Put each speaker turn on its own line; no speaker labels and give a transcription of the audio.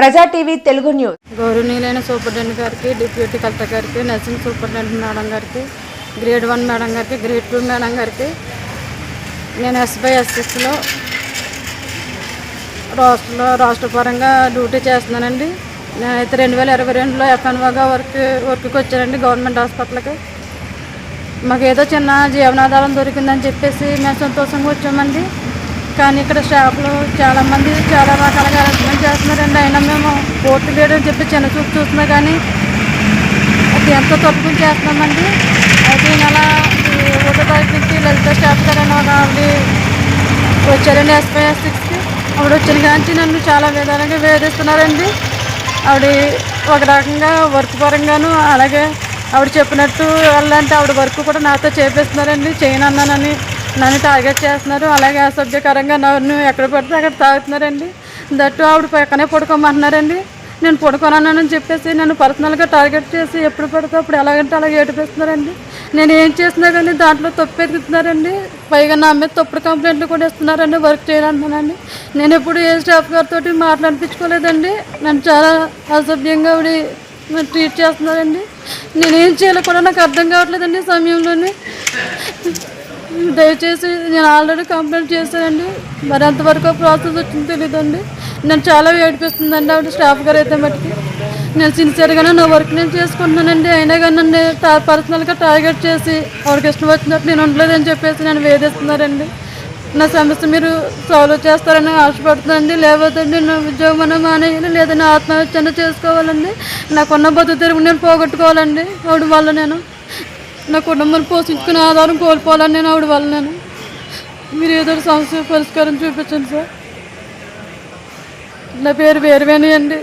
Praja TV Telugu news.
గౌరవనీయులైన superintendent గారికి deputy collector గారికి నర్సింగ్ సూపరింటెండెంట్ మేడం గారికి గ్రేడ్ వన్ మేడం గారికి గ్రేడ్ టూ మేడం గారికి నేను ఎస్బై ఎస్ఎస్లో రాష్ట్రంలో రాష్ట్ర పరంగా డ్యూటీ చేస్తున్నానండి. నేనైతే రెండు వేల ఇరవై రెండులో ఎఫ్ఎన్ఓగా వర్క్ వర్క్కి వచ్చానండి గవర్నమెంట్ హాస్పిటల్కి. మాకు ఏదో చిన్న జీవనాధారం దొరికిందని చెప్పేసి మేము సంతోషంగా వచ్చామండి. కానీ ఇక్కడ స్టాఫ్లు చాలామంది చాలా రకాలుగా అరెస్ట్మెంట్ చేస్తున్నారండి అయినా మేము కోర్టు లేడని చెప్పి చిన్న చూపు చూస్తున్నా కానీ అది ఎంతో తప్పుకుని చేస్తున్నామండి? అయితే ఈ నెల ఒకటో తారీఖు నుంచి లలిత స్టాఫ్ గారని ఒక ఆవిడ వచ్చారండి ఎస్పై సిక్స్కి ఆవిడ వచ్చిన కాంచి నన్ను చాలా విధాలుగా వేధిస్తున్నారండి. ఆవిడ ఒక రకంగా వర్క్ పరంగాను అలాగే ఆవిడ చెప్పినట్టు వెళ్ళాలంటే ఆవిడ వర్క్ కూడా నాతో చేపిస్తున్నారండి చేయను అన్నానని నన్ను టార్గెట్ చేస్తున్నారు. అలాగే అసభ్యకరంగా నన్ను ఎక్కడ పడితే అక్కడ తాగుతున్నారండి. దట్టు ఆవిడ పక్కనే పడుకోమంటున్నారండి. నేను పడుకోనన్నానని చెప్పేసి నన్ను పర్సనల్గా టార్గెట్ చేసి ఎప్పుడు పడితే అప్పుడు ఎలాగంటే అలాగే ఏడిపిస్తున్నారండి. నేను ఏం చేసినా కానీ దాంట్లో తప్పు ఎదుగుతున్నారండి. పైగా నా మీద తప్పుడు కంప్లైంట్లు కూడా ఇస్తున్నారండి. వర్క్ చేయాలంటున్నానండి నేను ఎప్పుడు ఏ స్టాఫ్ గారితో మాట్లాడిపించుకోలేదండి. నన్ను చాలా అసభ్యంగా ఆవిడ ట్రీట్ చేస్తున్నారండి. నేనేం చేయాలో కూడా నాకు అర్థం కావట్లేదండి సమయంలోనే. దయచేసి నేను ఆల్రెడీ కంప్లైంట్ చేశానండి. మరి అంతవరకు ప్రాసెస్ వచ్చిందో తెలియదండి నన్ను చాలా ఏడిపిస్తుందండి ఆవిడ స్టాఫ్ గారు అయితే మటుకి. నేను సిన్సియర్గానే నా వర్క్ నేను చేసుకుంటున్నానండి. అయినా కానీ నన్ను టా పర్సనల్గా టార్గెట్ చేసి ఆవిడకి ఇష్టం వచ్చినట్టు నేను ఉండలేదని చెప్పేసి నన్ను వేధిస్తున్నారండి. నా సమస్య మీరు సాల్వ్ చేస్తారని ఆశపడుతుందండి లేకపోతే నా ఉద్యోగం అన్న మానేయాలి లేదా నా ఆత్మహత్య చేసుకోవాలండి. నాకున్న బతుకు తెరుగు నేను పోగొట్టుకోవాలండి. ఆవిడ వల్ల నేను నా కుటుంబాన్ని పోషించుకునే ఆధారం కోల్పోవాలని నేను ఆవిడ వల్ల మీరు ఏదో సమస్య పరిష్కారం చూపించండి సార్. నా పేరు వేరువేణి అండి.